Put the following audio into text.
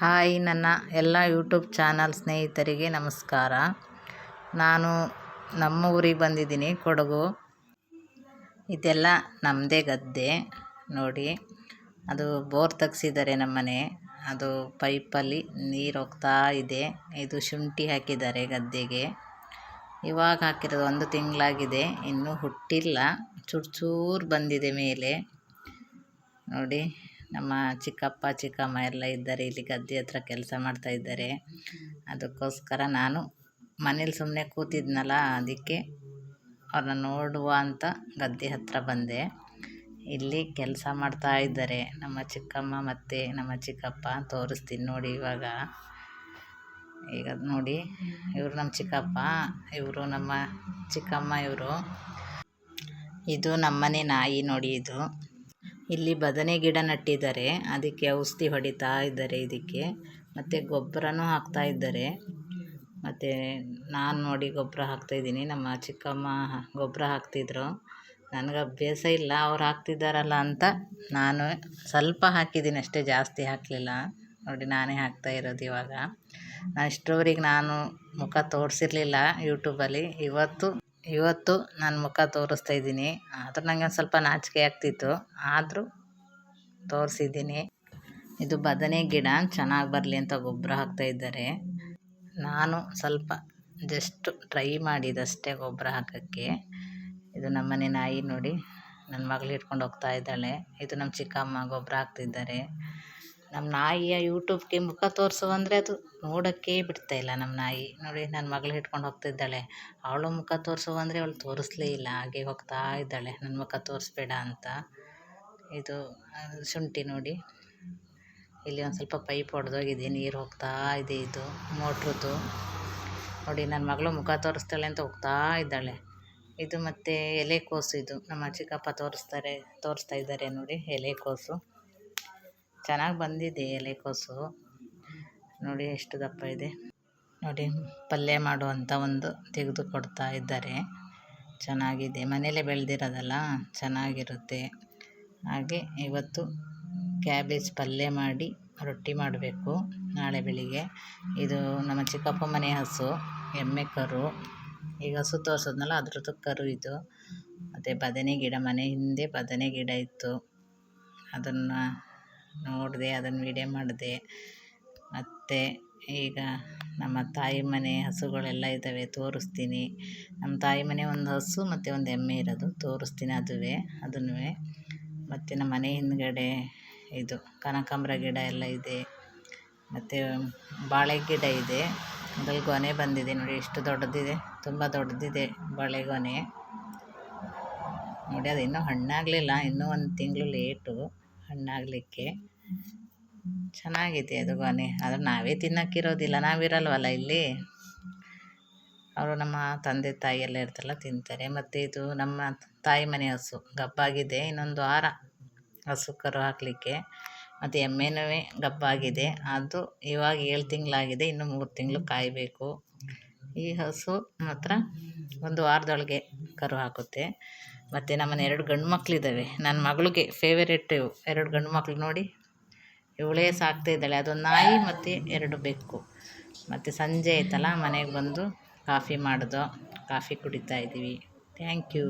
Hi ನನ್ನ ಎಲ್ಲ YouTube channel ಸ್ನೇಹಿತರಿಗೆ ನಮಸ್ಕಾರ. ನಾನು ನಮ್ಮ ಊರಿಗೆ ಬಂದಿದ್ದೀನಿ, ಕೊಡಗು. ಇದೆಲ್ಲ ನಮ್ಮದೇ ಗದ್ದೆ, ನೋಡಿ. ಅದು ಬೋರ್ ತೆಗ್ಸಿದ್ದಾರೆ ನಮ್ಮನೆ ಅದು ಪೈಪಲ್ಲಿ ನೀರು ಹೋಗ್ತಾ ಇದೆ. ಇದು ಶುಂಠಿ ಹಾಕಿದ್ದಾರೆ ಗದ್ದೆಗೆ. ಇವಾಗ ಹಾಕಿರೋದು ಒಂದು ತಿಂಗಳಾಗಿದೆ. ಇನ್ನೂ ಹುಟ್ಟಿಲ್ಲ. ಚೂರು ಬಂದಿದೆ ಮೇಲೆ. ನೋಡಿ, ನಮ್ಮ ಚಿಕ್ಕಪ್ಪ, ಚಿಕ್ಕಮ್ಮ ಎಲ್ಲ ಇದ್ದಾರೆ. ಇಲ್ಲಿ ಗದ್ದೆ ಹತ್ರ ಕೆಲಸ ಮಾಡ್ತಾ ಇದ್ದಾರೆ. ಅದಕ್ಕೋಸ್ಕರ ನಾನು ಮನೇಲಿ ಸುಮ್ಮನೆ ಕೂತಿದ್ನಲ್ಲ, ಅದಕ್ಕೆ ಅವ್ರನ್ನ ನೋಡುವ ಅಂತ ಗದ್ದೆ ಹತ್ರ ಬಂದೆ. ಇಲ್ಲಿ ಕೆಲಸ ಮಾಡ್ತಾ ಇದ್ದಾರೆ. ನಮ್ಮ ಚಿಕ್ಕಮ್ಮ ಮತ್ತು ನಮ್ಮ ಚಿಕ್ಕಪ್ಪ ತೋರಿಸ್ತೀನಿ ನೋಡಿ ಇವಾಗ. ಈಗ ನೋಡಿ, ಇವರು ನಮ್ಮ ಚಿಕ್ಕಪ್ಪ, ಇವರು ನಮ್ಮ ಚಿಕ್ಕಮ್ಮ ಇವರು. ಇದು ನಮ್ಮನೆ ನಾಯಿ ನೋಡಿ ಇದು. ಇಲ್ಲಿ ಬದನೆ ಗಿಡ ನಟ್ಟಿದ್ದಾರೆ, ಅದಕ್ಕೆ ಔಷಧಿ ಹೊಡಿತಾ ಇದ್ದಾರೆ ಇದಕ್ಕೆ. ಮತ್ತು ಗೊಬ್ಬರನೂ ಹಾಕ್ತಾ ಇದ್ದಾರೆ. ಮತ್ತು ನಾನು ನೋಡಿ ಗೊಬ್ಬರ ಹಾಕ್ತಾಯಿದ್ದೀನಿ ನಮ್ಮ ಚಿಕ್ಕಮ್ಮ ಗೊಬ್ಬರ ಹಾಕ್ತಿದ್ರು. ನನಗೆ ಅಭ್ಯಾಸ ಇಲ್ಲ, ಅವ್ರು ಹಾಕ್ತಿದ್ದಾರಲ್ಲ ಅಂತ ನಾನು ಸ್ವಲ್ಪ ಹಾಕಿದ್ದೀನಿ, ಅಷ್ಟೇ ಜಾಸ್ತಿ ಹಾಕಲಿಲ್ಲ. ನೋಡಿ, ನಾನೇ ಹಾಕ್ತಾ ಇರೋದು ಇವಾಗ. ನಾನು ಇಷ್ಟರವರೆಗೆ ನಾನು ಮುಖ ತೋರಿಸಿರ್ಲಿಲ್ಲ ಯೂಟ್ಯೂಬಲ್ಲಿ. ಇವತ್ತು ಇವತ್ತು ನಾನು ಮುಖ ತೋರಿಸ್ತಾ ಇದ್ದೀನಿ. ಆದರೂ ನನಗೆ ಒಂದು ಸ್ವಲ್ಪ ನಾಚಿಕೆ ಆಗ್ತಿತ್ತು. ಆದರೂ ತೋರಿಸಿದ್ದೀನಿ. ಇದು ಬದನೆ ಗಿಡ, ಚೆನ್ನಾಗಿ ಬರಲಿ ಅಂತ ಗೊಬ್ಬರ ಹಾಕ್ತಾ ಇದ್ದಾರೆ. ನಾನು ಸ್ವಲ್ಪ ಜಸ್ಟ್ ಟ್ರೈ ಮಾಡಿದಷ್ಟೇ ಗೊಬ್ಬರ ಹಾಕೋಕ್ಕೆ. ಇದು ನಮ್ಮನೆ ನಾಯಿ ನೋಡಿ. ನನ್ನ ಮಗಳು ಇಟ್ಕೊಂಡು ಹೋಗ್ತಾ ಇದ್ದಾಳೆ. ಇದು ನಮ್ಮ ಚಿಕ್ಕಮ್ಮ ಗೊಬ್ಬರ ಹಾಕ್ತಿದ್ದಾರೆ. ನಮ್ಮ ನಾಯಿಯ ಯೂಟ್ಯೂಬ್ಗೆ ಮುಖ ತೋರಿಸು ಅಂದರೆ ಅದು ನೋಡೋಕ್ಕೇ ಬಿಡ್ತಾ ಇಲ್ಲ ನಮ್ಮ ನಾಯಿ. ನೋಡಿ ನನ್ನ ಮಗಳು ಹಿಡ್ಕೊಂಡು ಹೋಗ್ತಿದ್ದಾಳೆ ಅವಳು ಮುಖ ತೋರಿಸು ಅಂದರೆ ಅವಳು ತೋರಿಸ್ಲೇ ಇಲ್ಲ. ಹಾಗೆ ಹೋಗ್ತಾ ಇದ್ದಾಳೆ. ನನ್ನ ಮುಖ ತೋರಿಸ್ಬೇಡ ಅಂತ. ಇದು ಶುಂಠಿ ನೋಡಿ. ಇಲ್ಲಿ ಒಂದು ಸ್ವಲ್ಪ ಪೈಪ್ ಹೊಡೆದೋಗಿದೆ ನೀರು ಹೋಗ್ತಾ ಇದೆ ಇದು ಮೋಟ್ರದ್ದು ನೋಡಿ ನನ್ನ ಮಗಳು ಮುಖ ತೋರಿಸ್ತಾಳೆ ಅಂತ ಹೋಗ್ತಾ ಇದ್ದಾಳೆ. ಇದು ಮತ್ತು ಎಲೆಕೋಸು ಇದು. ನಮ್ಮ ಚಿಕ್ಕಪ್ಪ ತೋರಿಸ್ತಾರೆ, ತೋರಿಸ್ತಾ ಇದ್ದಾರೆ ನೋಡಿ ಎಲೆಕೋಸು ಚೆನ್ನಾಗಿ ಬಂದಿದೆ ಎಲೆಕೋಸು. ನೋಡಿ ಎಷ್ಟು ದಪ್ಪ ಇದೆ. ನೋಡಿ, ಪಲ್ಯ ಮಾಡುವಂಥ ಒಂದು ತೆಗೆದು ಕೊಡ್ತಾ ಇದ್ದಾರೆ. ಚೆನ್ನಾಗಿದೆ. ಮನೇಲೇ ಬೆಳೆದಿರೋದಲ್ಲ, ಚೆನ್ನಾಗಿರುತ್ತೆ. ಹಾಗೆ ಇವತ್ತು ಕ್ಯಾಬೇಜ್ ಪಲ್ಯ ಮಾಡಿ ರೊಟ್ಟಿ ಮಾಡಬೇಕು ನಾಳೆ ಬೆಳಿಗ್ಗೆ. ಇದು ನಮ್ಮ ಚಿಕ್ಕಪ್ಪ ಮನೆ ಹಸು, ಎಮ್ಮೆ ಕರು. ಈಗ ಹಸು ತೋರಿಸೋದ್ನಲ್ಲ, ಅದ್ರದ್ದು ಕರು ಇದು. ಮತ್ತು ಬದನೆ ಗಿಡ, ಮನೆ ಹಿಂದೆ ಬದನೆ ಗಿಡ ಇತ್ತು. ಅದನ್ನು ನೋಡಿದೆ, ಅದನ್ನು ವಿಡಿಯೋ ಮಾಡಿದೆ. ಮತ್ತು ಈಗ ನಮ್ಮ ತಾಯಿ ಮನೆ ಹಸುಗಳೆಲ್ಲ ಇದ್ದಾವೆ, ತೋರಿಸ್ತೀನಿ. ನಮ್ಮ ತಾಯಿ ಮನೆ ಒಂದು ಹಸು ಮತ್ತು ಒಂದು ಎಮ್ಮೆ ಇರೋದು, ತೋರಿಸ್ತೀನಿ ಅದುವೇ ಅದನ್ನು ಮತ್ತು ನಮ್ಮ ಮನೆ ಹಿಂದ್ಗಡೆ ಇದು ಕನಕಾಂಬರ ಗಿಡ ಎಲ್ಲ ಇದೆ. ಮತ್ತು ಬಾಳೆ ಗಿಡ ಇದೆ. ಅದ್ರಲ್ಲಿ ಗೊನೆ ಬಂದಿದೆ ನೋಡಿ, ಎಷ್ಟು ದೊಡ್ಡದಿದೆ, ತುಂಬ ದೊಡ್ಡದಿದೆ ಬಾಳೆಗೊನೆ ನೋಡಿ, ಅದು ಇನ್ನೂ ಹಣ್ಣಾಗಲಿಲ್ಲ, ಇನ್ನೂ ಒಂದು ತಿಂಗಳು ಲೇಟು. ಹಣ್ಣಾಗಲಿಕ್ಕೆ. ಚೆನ್ನಾಗಿದೆ ಅದು ಗೊನೆ ಆದರೆ ನಾವೇ ತಿನ್ನೋಕ್ಕಿರೋದಿಲ್ಲ. ನಾವಿರಲ್ವಲ್ಲ ಇಲ್ಲಿ. ಅವರು ನಮ್ಮ ತಂದೆ ತಾಯಿ ಎಲ್ಲ ಇರ್ತಲ್ಲ ತಿಂತಾರೆ. ಮತ್ತು ಇದು ನಮ್ಮ ತಾಯಿ ಮನೆ ಹಸು. ಗಬ್ಬಾಗಿದೆ. ಇನ್ನೊಂದು ವಾರ ಹಸು ಕರು ಹಾಕಲಿಕ್ಕೆ. ಮತ್ತು ಎಮ್ಮೆನೂ ಗಬ್ಬಾಗಿದೆ. ಅದು ಇವಾಗ ಏಳು ತಿಂಗಳಾಗಿದೆ. ಇನ್ನು ಮೂರು ತಿಂಗಳು ಕಾಯಬೇಕು. ಈ ಹಸು ಮಾತ್ರ ಒಂದು ವಾರದೊಳಗೆ ಕರು ಹಾಕುತ್ತೆ. ಮತ್ತು ನಮ್ಮನೆ ಎರಡು ಗಂಡು ಮಕ್ಕಳಿದ್ದಾವೆ ನನ್ನ ಮಗಳಿಗೆ ಫೇವರೇಟ್ ಇವು ಎರಡು ಗಂಡು ಮಕ್ಕಳು ನೋಡಿ, ಇವಳೇ ಸಾಕ್ತಾ ಇದ್ದಾಳೆ. ಅದೊಂದು ನಾಯಿ ಮತ್ತು ಎರಡು ಬೆಕ್ಕು. ಮತ್ತು ಸಂಜೆ ಆಯ್ತಲ್ಲ, ಮನೆಗೆ ಬಂದು ಕಾಫಿ ಮಾಡಿದೋ, ಕಾಫಿ ಕುಡಿತಾ ಇದ್ದೀವಿ ಥ್ಯಾಂಕ್ ಯು